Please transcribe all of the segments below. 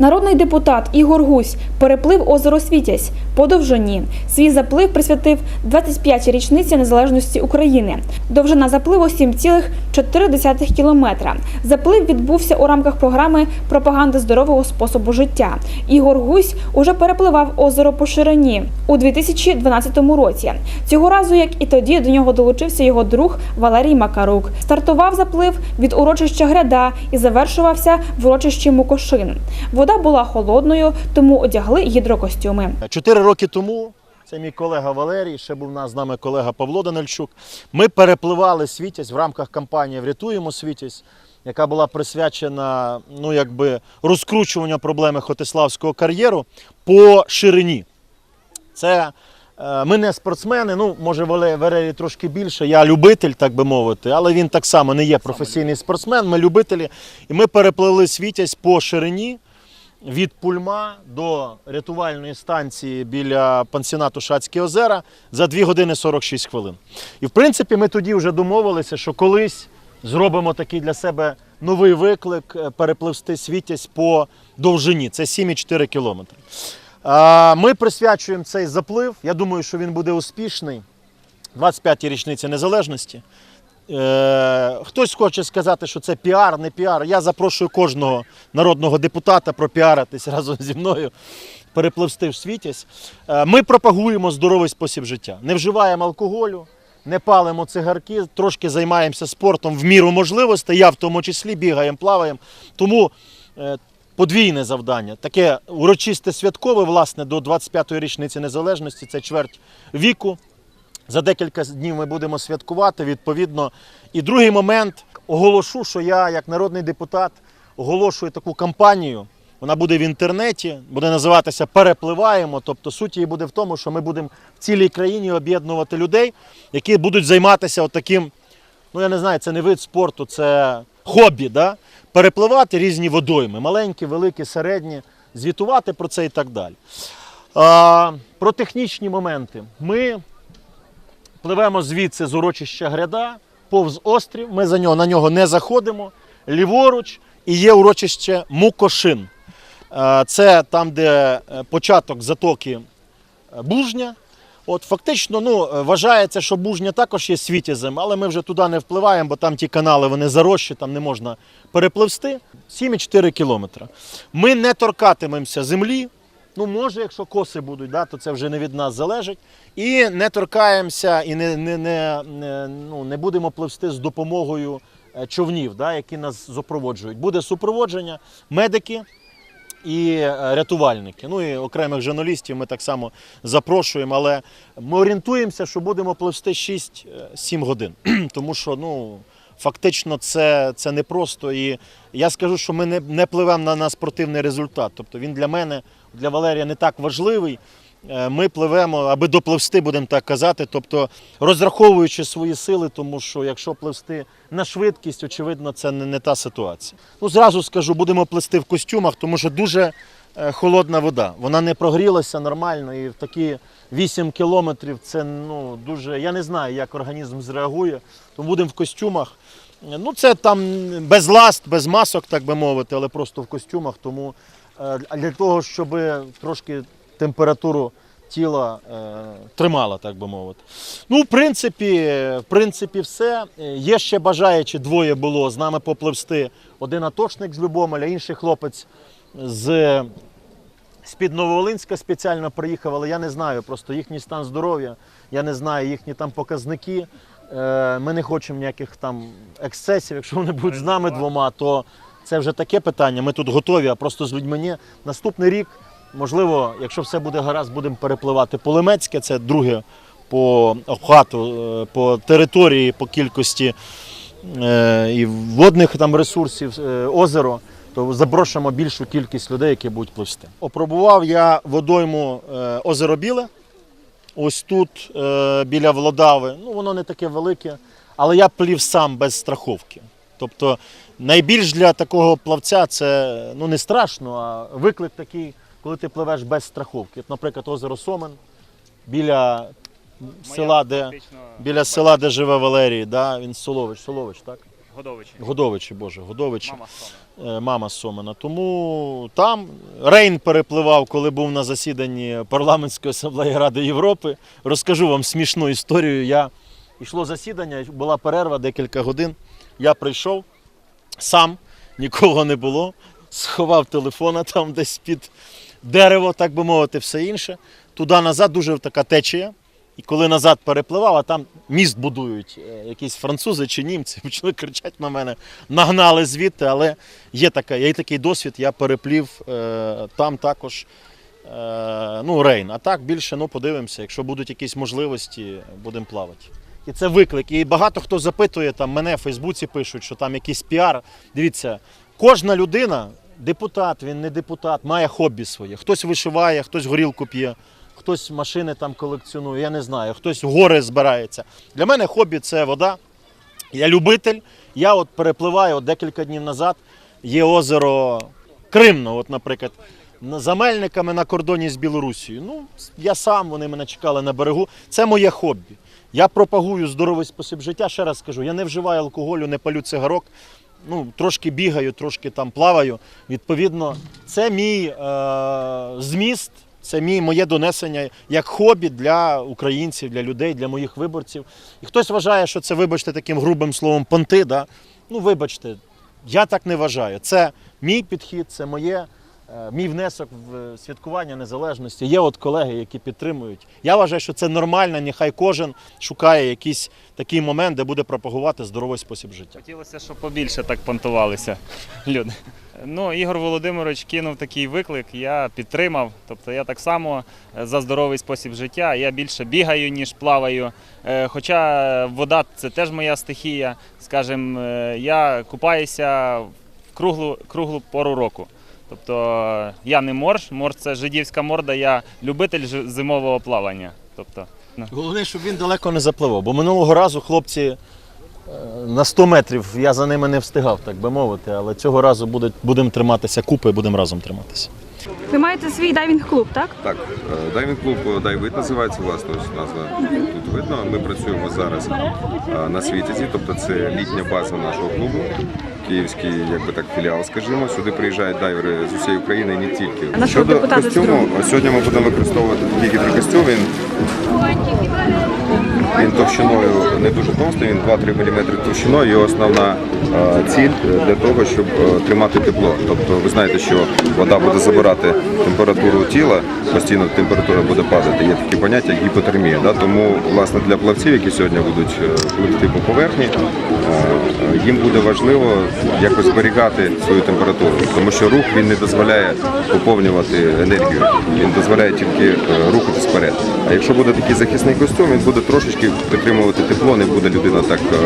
Народний депутат Ігор Гусь переплив озеро Світязь по довжині. Свій заплив присвятив 25-й річниці незалежності України. Довжина запливу 7,4 кілометра. Заплив відбувся у рамках програми пропаганди здорового способу життя. Ігор Гусь уже перепливав озеро по ширині у 2012 році. Цього разу, як і тоді, до нього долучився його друг Валерій Макарук. Стартував заплив від урочища Гряда і завершувався в урочищі Мукошин. Вода була холодною, тому одягли гідрокостюми. Чотири роки тому, це мій колега Валерій, ще був у нас з нами колега Павло Данильчук. Ми перепливали Світязь в рамках кампанії Врятуємо Світязь, яка була присвячена ну, якби, розкручуванню проблеми Хотиславського кар'єру по ширині. Це е, ми не спортсмени, ну може Вале- Валерій трошки більше. Я любитель, так би мовити, але він так само не є професійний спортсмен. Ми любителі. І ми перепливли Світязь по ширині від Пульма до рятувальної станції біля пансіонату Шацькі озера за 2 години 46 хвилин. І в принципі, ми тоді вже домовилися, що колись зробимо такий для себе новий виклик е, перепливсти Світязь по довжині. Це 7,4 кілометри. Ми присвячуємо цей заплив. Я думаю, що він буде успішний. 25-й річниці незалежності. Е, хтось хоче сказати, що це піар, не піар. Я запрошую кожного народного депутата пропіаритись разом зі мною, перепливсти в світязь. Е, ми пропагуємо здоровий спосіб життя. Не вживаємо алкоголю, не палимо цигарки, трошки займаємося спортом в міру можливостей. Я в тому числі бігаємо, плаваємо. Тому е, подвійне завдання. Таке урочисте святкове, власне, до 25-ї річниці незалежності, це чверть віку. За декілька днів ми будемо святкувати відповідно. І другий момент оголошу, що я, як народний депутат, оголошую таку кампанію. Вона буде в інтернеті, буде називатися Перепливаємо. Тобто суть її буде в тому, що ми будемо в цілій країні об'єднувати людей, які будуть займатися отаким, ну я не знаю, це не вид спорту, це хобі. Да? Перепливати різні водойми, маленькі, великі, середні, звітувати про це і так далі. А, про технічні моменти. Ми пливемо звідси з урочища гряда, повз острів. Ми за нього, на нього не заходимо. Ліворуч і є урочище Мукошин. Е, Це там, де е, початок затоки е, Бужня. От фактично, ну, вважається, що Бужня також є світязем, але ми вже туди не впливаємо, бо там ті канали вони зарощі, там не можна перепливсти. 7,4 кілометра. Ми не торкатимемося землі. Ну, може, якщо коси будуть, да, то це вже не від нас залежить. І не торкаємося і не, не, не, не, ну, не будемо пливсти з допомогою е, човнів, да, які нас супроводжують. Буде супроводження, медики і е, рятувальники. Ну і окремих журналістів ми так само запрошуємо, але ми орієнтуємося, що будемо пливсти 6-7 годин. Тому що ну, фактично це, це непросто. І я скажу, що ми не, не пливемо на, на спортивний результат. Тобто він для мене, для Валерія не так важливий. Е, Ми пливемо, аби допливсти, будемо так казати, тобто розраховуючи свої сили, тому що якщо пливсти на швидкість, очевидно, це не, не та ситуація. Ну, зразу скажу, будемо плисти в костюмах, тому що дуже е, холодна вода. Вона не прогрілася нормально, і в такі 8 кілометрів це ну, дуже. Я не знаю, як організм зреагує. Тому будемо в костюмах. Е, Ну, це там без ласт, без масок, так би мовити, але просто в костюмах. Тому для того, щоб трошки температуру тіла е, тримала, так би мовити. Ну, в принципі, в принципі, все. Е, Є ще бажаючі, двоє було з нами попливсти. Один атошник з Любомеля, інший хлопець з з-під Нововолинська спеціально приїхав, але я не знаю просто їхній стан здоров'я, я не знаю їхні там показники. Е, Ми не хочемо ніяких там ексцесів. Якщо вони будуть з нами двома, то це вже таке питання. Ми тут готові, а просто з людьми ні. Наступний рік, можливо, якщо все буде гаразд, будемо перепливати по Лемецьке, це друге по охвату, е, по території, по кількості е, і водних там ресурсів, е, озеро то запрошуємо більшу кількість людей, які будуть пливсти. Опробував я водойму озеро Біле. Ось тут, біля Володави. Ну, воно не таке велике, але я плів сам без страховки. Тобто найбільш для такого плавця це ну, не страшно, а виклик такий, коли ти пливеш без страховки. От, наприклад, озеро Сомен біля села, де, біля села, де живе Валерій, да? він Солович, Солович, так? Годовичі. Годовичі, боже, Годовичі. Мама Сома. е, мама Сомена. Тому там Рейн перепливав, коли був на засіданні парламентської асамблеї Ради Європи. Розкажу вам смішну історію. Я йшло засідання, була перерва декілька годин. Я прийшов сам, нікого не було, сховав телефона там десь під дерево, так би мовити, все інше. Туди назад дуже така течія. І коли назад перепливав, а там міст будують е, якісь французи чи німці, почали кричати на мене, нагнали звідти, але є, така, є такий досвід, я переплів е, там також е, ну, рейн. А так більше ну, подивимося, якщо будуть якісь можливості, будемо плавати. І це виклик. І багато хто запитує, там мене в Фейсбуці пишуть, що там якийсь піар. Дивіться, кожна людина, депутат, він не депутат, має хобі своє. Хтось вишиває, хтось горілку п'є, хтось машини там колекціонує, я не знаю, хтось гори збирається. Для мене хобі це вода. Я любитель. Я от перепливаю от декілька днів назад. Є озеро Кримно, от, наприклад, на- за Мельниками на кордоні з Білорусією. Ну, я сам, вони мене чекали на берегу. Це моє хобі. Я пропагую здоровий спосіб життя. Ще раз скажу, я не вживаю алкоголю, не палю цигарок. Ну, трошки бігаю, трошки там плаваю. Відповідно, це мій е, зміст, це мій, моє донесення як хобі для українців, для людей, для моїх виборців. І хтось вважає, що це, вибачте, таким грубим словом понти. Да? Ну, вибачте, я так не вважаю. Це мій підхід, це моє, мій внесок в святкування незалежності. Є от колеги, які підтримують. Я вважаю, що це нормально, нехай кожен шукає якийсь такий момент, де буде пропагувати здоровий спосіб життя. Хотілося, щоб побільше так понтувалися люди. Ну, Ігор Володимирович кинув такий виклик, я підтримав. Тобто я так само е, за здоровий спосіб життя. Я більше бігаю, ніж плаваю. Е, Хоча вода це теж моя стихія. Скажімо, е, я купаюся в круглу, круглу пору року. Тобто е, я не морж, морж це жидівська морда, я любитель зимового плавання. Тобто, Головне, щоб він далеко не запливав, бо минулого разу хлопці е, на 100 метрів я за ними не встигав, так би мовити, але цього разу буде- будемо триматися купи, будемо разом триматися. Ви маєте свій дайвінг-клуб, так? Так, е, дайвінг клуб Дайвит називається власне ось назва тут видно. Ми працюємо зараз е, на світязі, тобто це літня база нашого клубу, київський, якби так, філіал, скажімо. Сюди приїжджають дайвери з усієї України, і не тільки. Щодо костюму, сьогодні ми будемо використовувати такий гідрокостюм. Він він товщиною не дуже товстий, він 2-3 мм товщиною. Його основна е, ціль для того, щоб е, тримати тепло. Тобто ви знаєте, що вода буде забирати температуру тіла, постійно температура буде падати. Є такі поняття, як гіпотермія. Да? Тому власне для плавців, які сьогодні будуть е, пливти по поверхні, їм буде важливо якось зберігати свою температуру, тому що рух він не дозволяє поповнювати енергію, він дозволяє тільки е, рухатись вперед. А якщо буде такий захисний костюм, він буде трошечки підтримувати тепло, не буде людина так е,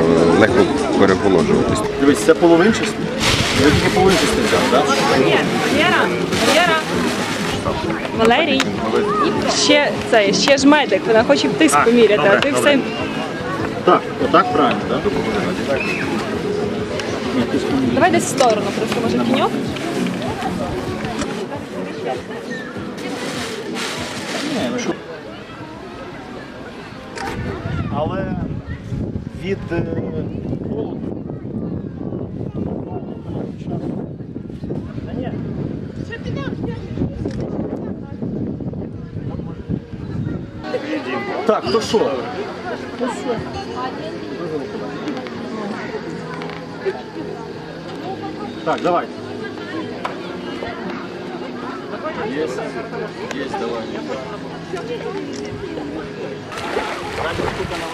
легко переохолоджуватись. Дивись, це половинчастий. Я тільки половинчастий взяв, так? Віра, Віра. Валерій. Ще цей, ще ж медик, вона хоче тиск поміряти, а ти добре. все. Так, отак правильно, так? Давай десь в сторону, просто може тіньок. Але від е, холоду. Та ні. Так, то що? Так, давай. Есть, есть, давай. Камеру тут нам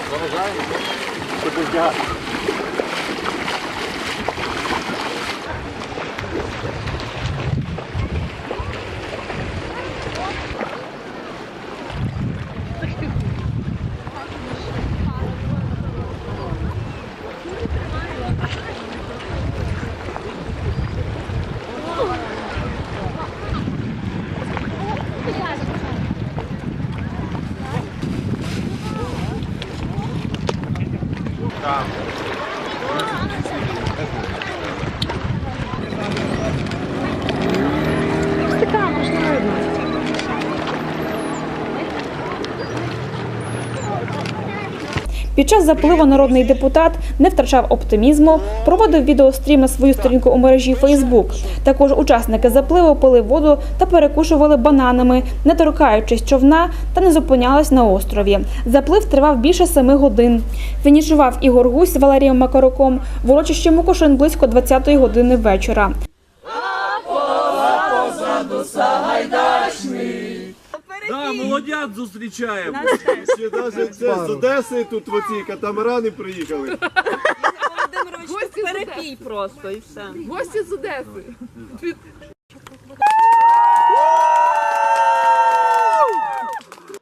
Час запливу народний депутат не втрачав оптимізму, проводив відеострім на свою сторінку у мережі Фейсбук. Також учасники запливу пили воду та перекушували бананами, не торкаючись човна та не зупинялись на острові. Заплив тривав більше семи годин. Фінішував Ігор Гусь з Валерієм Макаруком в урочищі Мукошин близько 20-ї години вечора. Да, молодят зустрічаємо. Ще навіть це з Одеси тут в оці катамарани приїхали. Гості перепій просто і все. Гості з Одеси.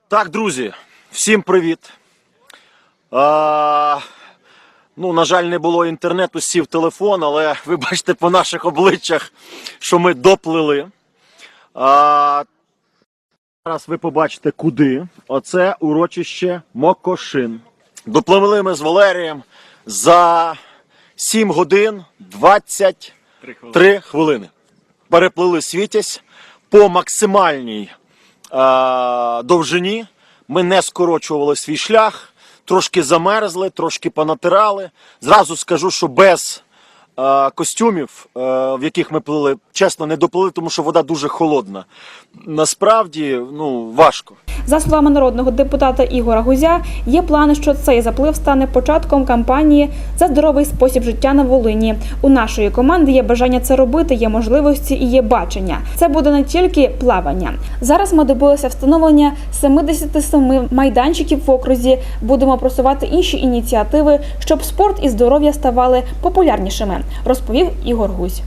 Так, друзі, всім привіт. А, ну, на жаль, не було інтернету, сів телефон, але ви бачите по наших обличчях, що ми доплили. А, зараз ви побачите, куди. Оце урочище Мокошин. Допливли ми з Валерієм за 7 годин 23 хвилини. Переплили світязь по максимальній е, довжині. Ми не скорочували свій шлях, трошки замерзли, трошки понатирали. Зразу скажу, що без костюмів, е, в яких ми плили, чесно, не доплили, тому що вода дуже холодна. Насправді, ну, важко. За словами народного депутата Ігора Гузя, є плани, що цей заплив стане початком кампанії за здоровий спосіб життя на Волині. У нашої команди є бажання це робити, є можливості і є бачення. Це буде не тільки плавання. Зараз ми добилися встановлення 77 майданчиків в окрузі. Будемо просувати інші ініціативи, щоб спорт і здоров'я ставали популярнішими, розповів Ігор Гузь.